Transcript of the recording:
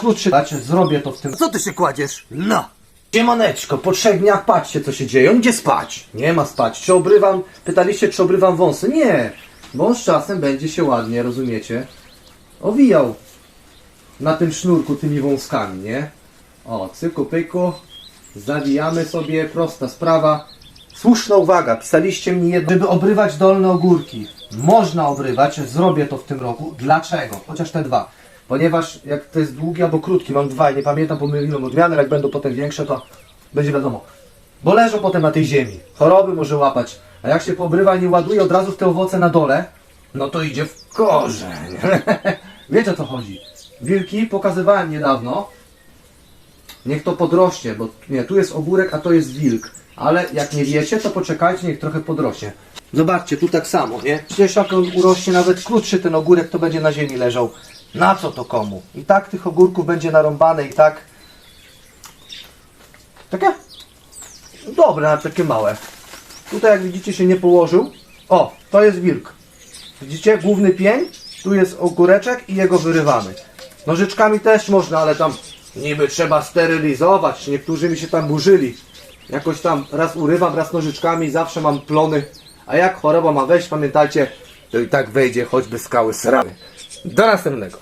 krótszy, znaczy zrobię to w tym... Co ty się kładziesz? No. Siemaneczko, po trzech dniach patrzcie co się dzieje. On Gdzie spać? Nie ma spać. Czy obrywam, pytaliście czy obrywam wąsy? Nie. Bo z czasem będzie się ładnie, rozumiecie? Owijał na tym sznurku tymi wąskami, nie? O, cyku pyku. Zawijamy sobie, prosta sprawa. Słuszna uwaga, pisaliście mi jedno, żeby obrywać dolne ogórki. Można obrywać, zrobię to w tym roku. Dlaczego? Chociaż te dwa. Ponieważ jak to jest długi albo krótki, mam dwa i nie pamiętam, pomyliłem odmiany, jak będą potem większe, to będzie wiadomo. Bo leżą potem na tej ziemi. Choroby może łapać. A jak się poobrywa i nie ładuje od razu w te owoce na dole, no to idzie w korzeń. Wiecie o co chodzi. Wilki pokazywałem niedawno. Niech to podrośnie, bo nie, tu jest ogórek, a to jest wilk. Ale jak nie wiecie, to poczekajcie, niech trochę podrośnie. Zobaczcie, tu tak samo, nie? Przecież jak on urośnie nawet krótszy ten ogórek, to będzie na ziemi leżał. Na co to komu? I tak tych ogórków będzie narąbane i tak... Takie? Dobre, takie małe. Tutaj jak widzicie się nie położył. O, to jest wilk. Widzicie? Główny pień, tu jest ogóreczek i jego wyrywamy. Nożyczkami też można, ale tam niby trzeba sterylizować. Niektórzy mi się tam burzyli. Jakoś tam raz urywam, raz nożyczkami, zawsze mam plony. A jak choroba ma wejść, pamiętajcie, to i tak wejdzie choćby skały sramy. どないするんだか。